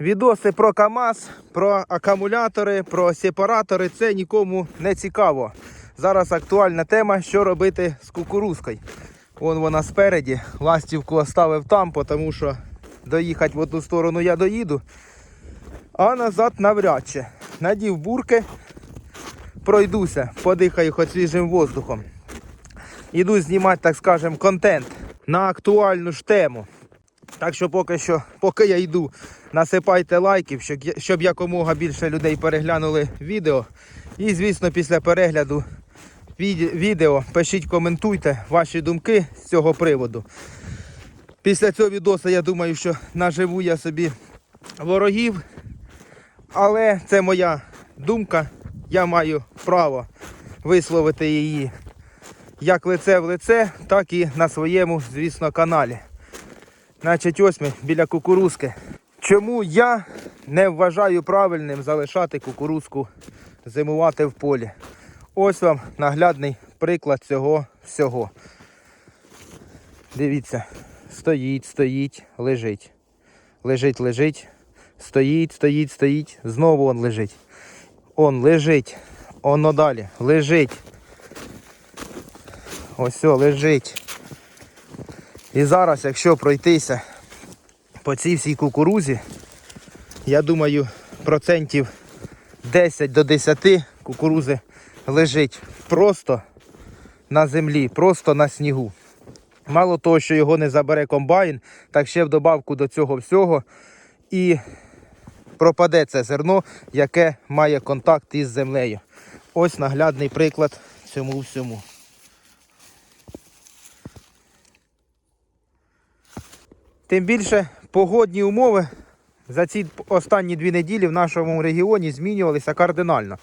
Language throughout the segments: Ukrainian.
Відоси про КАМАЗ, про акумулятори, про сепаратори це нікому не цікаво. Зараз актуальна тема, що робити з кукурузкою. Вон вона спереді. Ластівку оставив там, тому що доїхати в одну сторону я доїду, а назад навряд чи. Надів бурки, пройдуся, подихаю хоч свіжим воздухом. Іду знімати, так скажем, контент на актуальну ж тему. Так що поки що, поки я йду, насипайте лайків, щоб, щоб якомога більше людей переглянули відео. І, звісно, після перегляду відео пишіть, коментуйте ваші думки з цього приводу. Після цього відео я думаю, що наживу я собі ворогів. Але це моя думка. Я маю право висловити її як лице в лице, так і на своєму, звісно, каналі. Значить, ось ми біля кукурузки. Чому я не вважаю правильним залишати кукурузку зимувати в полі? Ось вам наглядний приклад цього всього. Дивіться, стоїть, стоїть, лежить. Лежить, лежить. Стоїть, стоїть, стоїть. Знову он лежить. Он лежить. Оно далі. Лежить. Ось лежить. І зараз, якщо пройтися по цій всій кукурузі, я думаю, процентів 10 до 10 кукурузи лежить просто на землі, просто на снігу. Мало того, що його не забере комбайн, так ще в добавку до цього всього і пропаде це зерно, яке має контакт із землею. Ось наглядний приклад цьому всьому. Тим більше погодні умови за ці останні дві неділі в нашому регіоні змінювалися кардинально.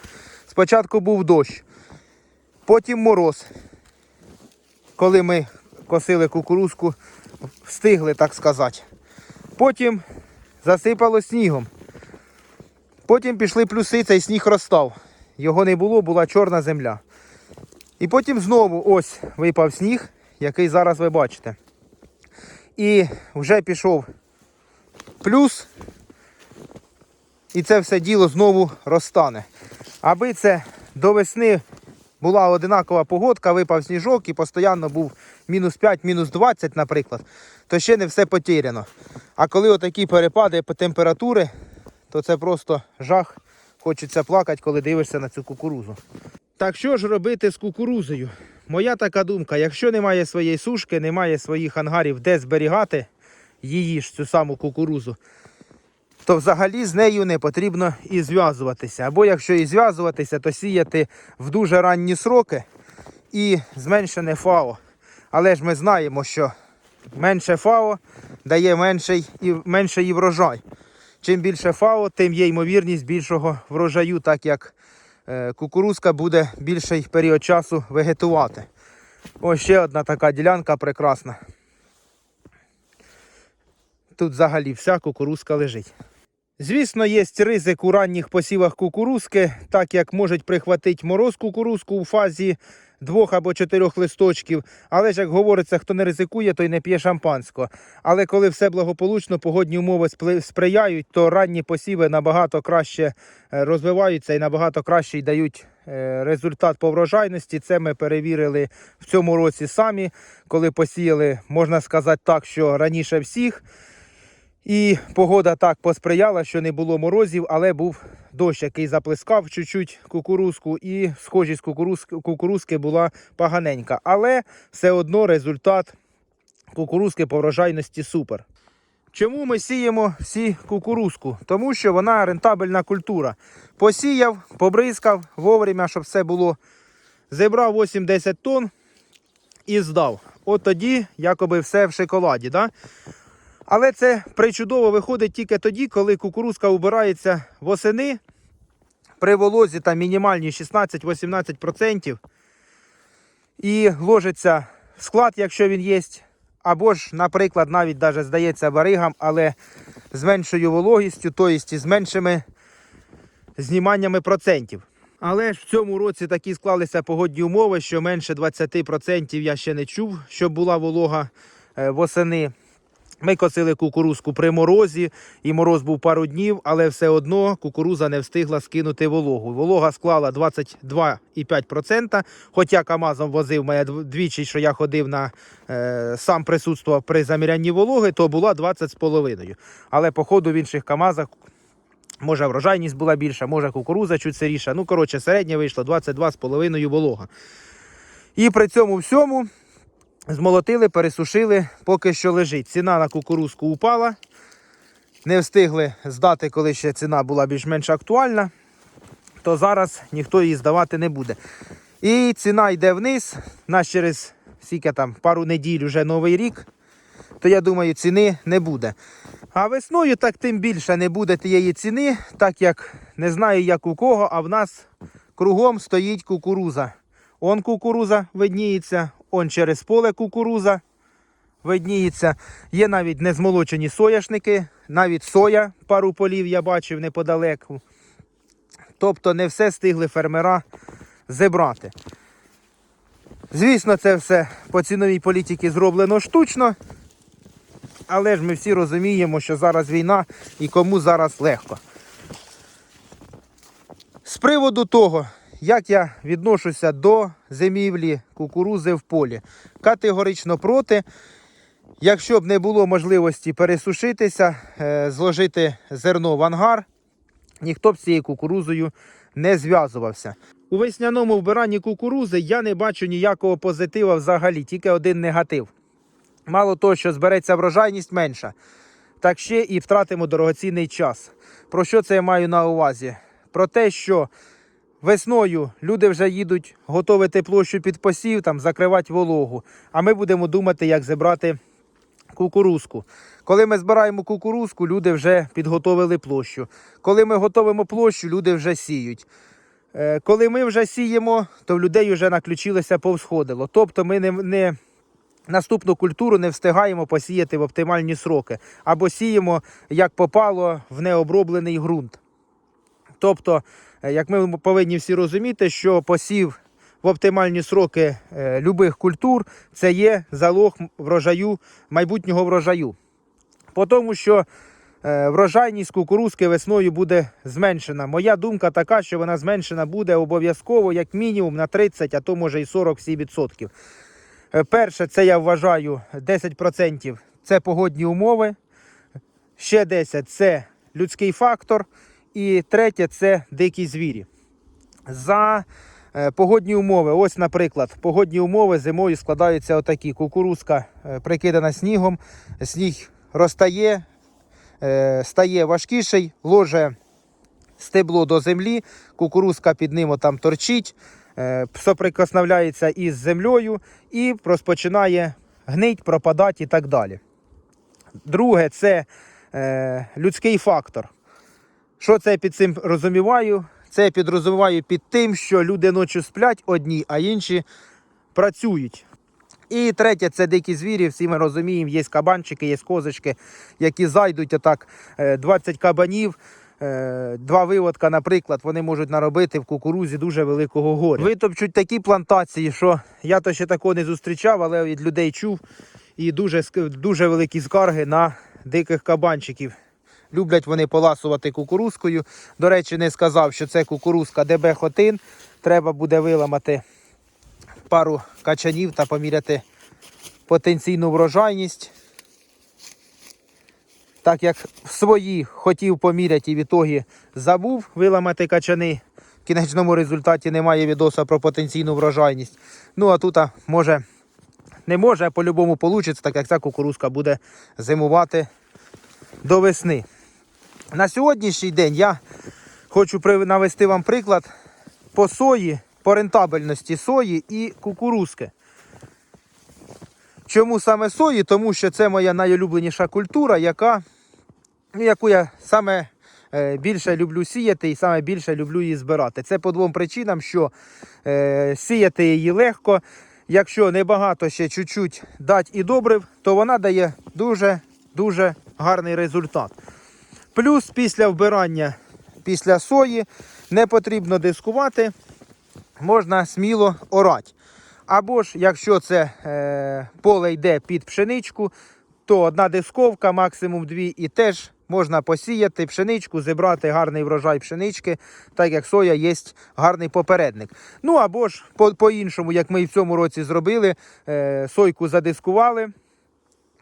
Спочатку був дощ, потім мороз. Коли ми косили кукурузку, встигли, так сказати. Потім засипало снігом. Потім пішли плюси, цей сніг розстав. Його не було, була чорна земля. І потім знову ось випав сніг, який зараз ви бачите. І вже пішов плюс. І це все діло знову розтане. Аби це до весни була одинакова погодка, випав сніжок і постійно був мінус 5, мінус 20, наприклад, то ще не все потеряно. А коли отакі перепади по температури, то це просто жах. Хочеться плакати, коли дивишся на цю кукурузу. Так що ж робити з кукурузою? Моя така думка, якщо немає своєї сушки, немає своїх ангарів, де зберігати її ж цю саму кукурузу, то взагалі з нею не потрібно і зв'язуватися. Або якщо і зв'язуватися, то сіяти в дуже ранні сроки і зменшене ФАО. Але ж ми знаємо, що менше ФАО дає менший і менший врожай. Чим більше ФАО, тим є ймовірність більшого врожаю, так як кукурузка буде більший період часу вегетувати. Ось ще одна така ділянка прекрасна. Тут взагалі вся кукурузка лежить. Звісно, є ризик у ранніх посівах кукурузки, так як можуть прихватити мороз кукурузку у фазі двох або чотирьох листочків. Але ж як говориться, хто не ризикує, той не п'є шампанського. Але коли все благополучно, погодні умови сприяють, то ранні посіви набагато краще е, розвиваються і набагато краще дають е, результат по врожайності. Це ми перевірили в цьому році самі, коли посіяли, можна сказати так, що раніше всіх. І погода так посприяла, що не було морозів, але був дощ, який заплескав чуть-чуть кукурузку, і схожість кукурузки, була поганенька. Але все одно результат кукурузки по врожайності супер. Чому ми сіємо всі кукурузку? Тому що вона рентабельна культура. Посіяв, побризкав вовремя, щоб все було. Зібрав 8-10 тонн і здав. От тоді, якоби все в шоколаді. Да? Але це причудово виходить тільки тоді, коли кукурузка убирається восени при волозі там мінімальні 16-18% і ложиться в склад, якщо він є. Або ж, наприклад, навіть даже здається баригам, але з меншою вологістю, тобто з меншими зніманнями процентів. Але ж в цьому році такі склалися погодні умови, що менше 20% я ще не чув, щоб була волога е, восени. Ми косили кукурузку при морозі, і мороз був пару днів, але все одно кукуруза не встигла скинути вологу. Волога склала 22,5%. Хоч я КАМАЗом возив мене двічі, що я ходив на е, сам присутствував при замірянні вологи, то була 20,5%. Але по ходу в інших КАМАЗах Може, врожайність була більша, може кукуруза чуть сиріша. Ну, коротше, середнє вийшло 22,5 волога. І при цьому всьому змолотили, пересушили, поки що лежить. Ціна на кукурузку упала. Не встигли здати, коли ще ціна була більш-менш актуальна, то зараз ніхто її здавати не буде. І ціна йде вниз. Нас через скільки там, пару неділь вже новий рік, то я думаю, ціни не буде. А весною так тим більше не буде тієї ціни, так як не знаю як у кого, а в нас кругом стоїть кукуруза. Он кукуруза видніється, он через поле кукуруза видніється. Є навіть незмолочені соняшники, навіть соя пару полів я бачив неподалеку. Тобто не все стигли фермера зібрати. Звісно, це все по ціновій політиці зроблено штучно. Але ж ми всі розуміємо, що зараз війна і кому зараз легко. З приводу того, як я відношуся до зимівлі кукурузи в полі, категорично проти. Якщо б не було можливості пересушитися, е, зложити зерно в ангар, ніхто б цією кукурузою не зв'язувався. У весняному вбиранні кукурузи я не бачу ніякого позитива взагалі, тільки один негатив. Мало того, що збереться врожайність менша, так ще і втратимо дорогоцінний час. Про що це я маю на увазі? Про те, що весною люди вже їдуть готувати площу під посів, там, закривати вологу, а ми будемо думати, як зібрати кукурузку. Коли ми збираємо кукурузку, люди вже підготовили площу. Коли ми готовимо площу, люди вже сіють. Е, Коли ми вже сіємо, то в людей вже наключилося повсходило. Тобто ми не, не наступну культуру не встигаємо посіяти в оптимальні сроки. Або сіємо, як попало, в необроблений ґрунт. Тобто, як ми повинні всі розуміти, що посів в оптимальні сроки е, любих культур це є залог врожаю, майбутнього врожаю. По тому, що е, врожайність кукурузки весною буде зменшена. Моя думка така, що вона зменшена буде обов'язково як мінімум на 30, а то може і 47%. Е, Перше, це я вважаю 10% це погодні умови. Ще 10% це людський фактор. І третє це дикі звірі. За е, погодні умови, ось, наприклад, погодні умови зимою складаються отакі. Кукурузка е, прикидана снігом, сніг розтає, е, стає важкіший, ложе стебло до землі, кукурузка під ним там торчить, соприкосновляється із землею і розпочинає гнить, пропадати і так далі. Друге, це людський фактор. Що це під цим розуміваю? Це я підрозуміваю під тим, що люди ночі сплять одні, а інші працюють. І третє, це дикі звірі. Всі ми розуміємо, є кабанчики, є козочки, які зайдуть отак е, 20 кабанів. е, Два виводка, наприклад, вони можуть наробити в кукурузі дуже великого горя. Витопчуть такі плантації, що я то ще такого не зустрічав, але від людей чув. І дуже, дуже великі скарги на диких кабанчиків. Люблять вони поласувати кукурузкою. До речі, не сказав, що це кукурузка ДБ Хотин. Треба буде виламати пару качанів та поміряти потенційну врожайність. Так як свої хотів поміряти і в ітогі забув виламати качани. В кінечному результаті немає відоса про потенційну врожайність. Ну а тут може не може, а по-любому вийде, так як ця кукурузка буде зимувати до весни. На сьогоднішній день я хочу навести вам приклад по сої, по рентабельності сої і кукурузки. Чому саме сої? Тому що це моя найулюбленіша культура, яка, ну, яку я саме е, більше люблю сіяти і саме більше люблю її збирати. Це по двом причинам, що е, сіяти її легко. Якщо небагато ще чуть-чуть дать і добрив, то вона дає дуже-дуже гарний результат. Плюс після вбирання після сої не потрібно дискувати, можна сміло орати. Або ж, якщо це е, поле йде під пшеничку, то одна дисковка, максимум дві, і теж можна посіяти пшеничку, зібрати гарний врожай пшенички, так як соя є гарний попередник. Ну або ж по- по-іншому, як ми і в цьому році зробили, е, сойку задискували.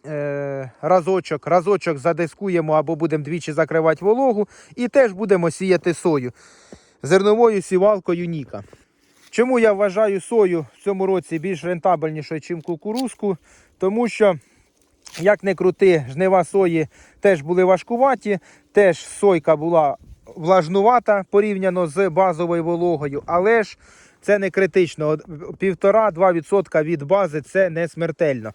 Е, разочок, разочок задискуємо або будемо двічі закривати вологу, і теж будемо сіяти сою зерновою сівалкою Ніка. Чому я вважаю сою в цьому році більш рентабельнішою, ніж кукурузку? Тому що, як не крути, жнива сої теж були важкуваті, теж сойка була влажнувата порівняно з базовою вологою, але ж це не критично. От Півтора-два відсотка від бази це не смертельно.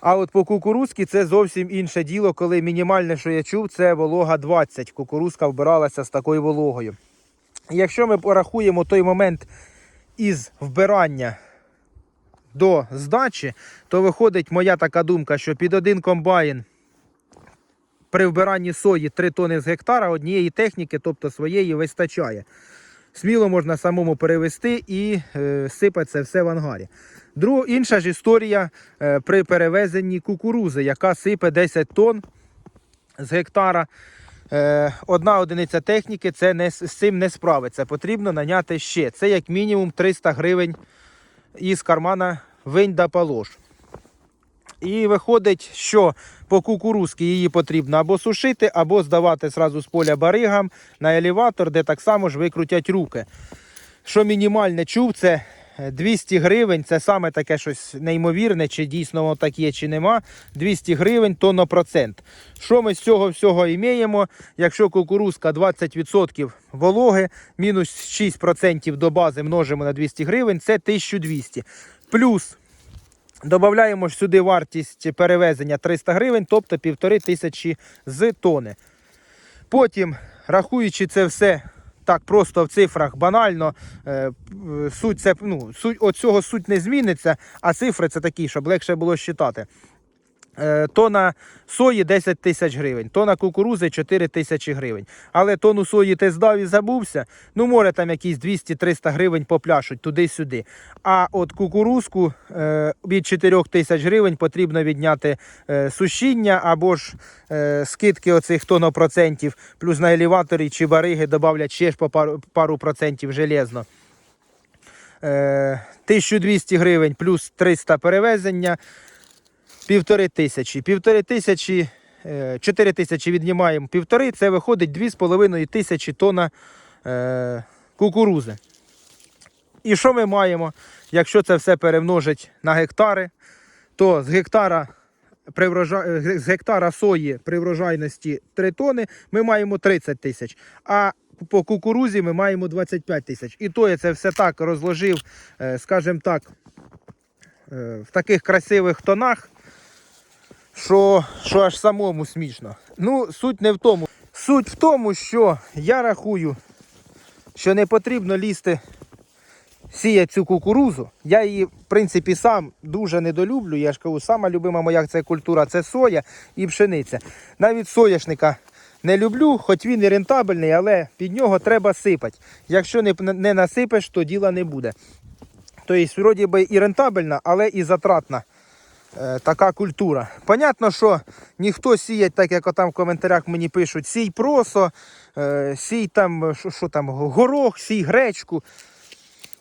А от по кукурузці це зовсім інше діло, коли мінімальне, що я чув, це волога 20. Кукурузка вбиралася з такою вологою. Якщо ми порахуємо той момент із вбирання до здачі, то виходить моя така думка, що під один комбайн при вбиранні сої 3 тони з гектара однієї техніки, тобто своєї, вистачає. Сміло можна самому перевести і е, сипати це все в ангарі. Друг, інша ж історія е, при перевезенні кукурузи, яка сипе 10 тонн з гектара. Е, одна одиниця техніки це не, з цим не справиться. Потрібно наняти ще. Це як мінімум 300 гривень із кармана винь да полож. І виходить, що по кукурузці її потрібно або сушити, або здавати зразу з поля баригам на елеватор, де так само ж викрутять руки. Що мінімальне чув, це 200 гривень, це саме таке щось неймовірне, чи дійсно воно так є, чи нема. 200 гривень тоннопроцент. Що ми з цього всього імеємо? Якщо кукурузка 20% вологи, мінус 6% до бази множимо на 200 гривень, це 1200. Плюс Додаємо сюди вартість перевезення 300 гривень, тобто півтори тисячі з тони. Потім, рахуючи це все так просто в цифрах банально, е, е, суть це, ну, суть, от цього суть не зміниться, а цифри це такі, щоб легше було считати. Е, Тона сої 10 тисяч гривень, тона кукурузи 4 тисячі гривень. Але тону сої ти здав і забувся, ну може там якісь 200-300 гривень попляшуть туди-сюди. А от кукурузку е, від 4 тисяч гривень потрібно відняти е, сушіння або ж скидки оцих тонопроцентів, плюс на елеваторі чи бариги додавлять ще ж по пару, пару процентів железно. Е, 1200 гривень плюс 300 перевезення півтори тисячі. Півтори тисячі, е, чотири тисячі віднімаємо півтори, це виходить дві з половиною тисячі тонна е, кукурузи. І що ми маємо? Якщо це все перемножить на гектари, то з гектара при врожа... з гектара сої при врожайності 3 тони ми маємо 30 тисяч. А по кукурузі ми маємо 25 тисяч. І то я це все так розложив, е, скажімо так, в таких красивих тонах, що, що аж самому смішно. Ну, суть не в тому. Суть в тому, що я рахую, що не потрібно лізти сіяти цю кукурузу. Я її, в принципі, сам дуже недолюблю. Я ж кажу, сама любима моя це культура це соя і пшениця. Навіть соняшника не люблю, хоч він і рентабельний, але під нього треба сипати. Якщо не, не насипеш, то діла не буде. Тобто, вроді би і рентабельна, але і затратна така культура. Понятно, що ніхто сіять, так як там в коментарях мені пишуть, сій просо, е, сій там, що, що там, горох, сій гречку.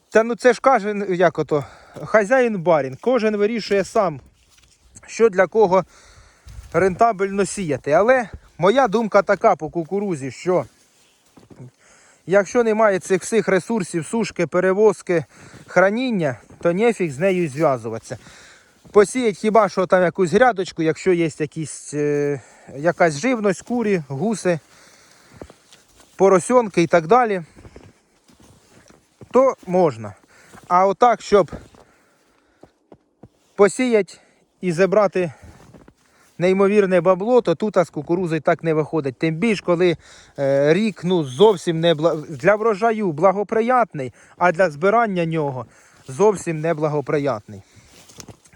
Та ну це ж каже, як ото, хазяїн барін, кожен вирішує сам, що для кого рентабельно сіяти. Але моя думка така по кукурузі, що якщо немає цих всіх ресурсів, сушки, перевозки, храніння, то нефіг з нею зв'язуватися. Посіять хіба що там якусь грядочку, якщо є якісь, е, якась живність, курі, гуси, поросенки і так далі, то можна. А отак, щоб посіяти і забрати неймовірне бабло, то тут з кукурузи так не виходить. Тим більш, коли е, рік ну, зовсім не бла... для врожаю благоприятний, а для збирання нього зовсім не благоприятний.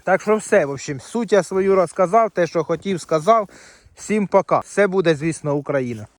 Так що все, в общем, суть я свою розказав, те, що хотів, сказав. Всім пока. Все буде, звісно, Україна.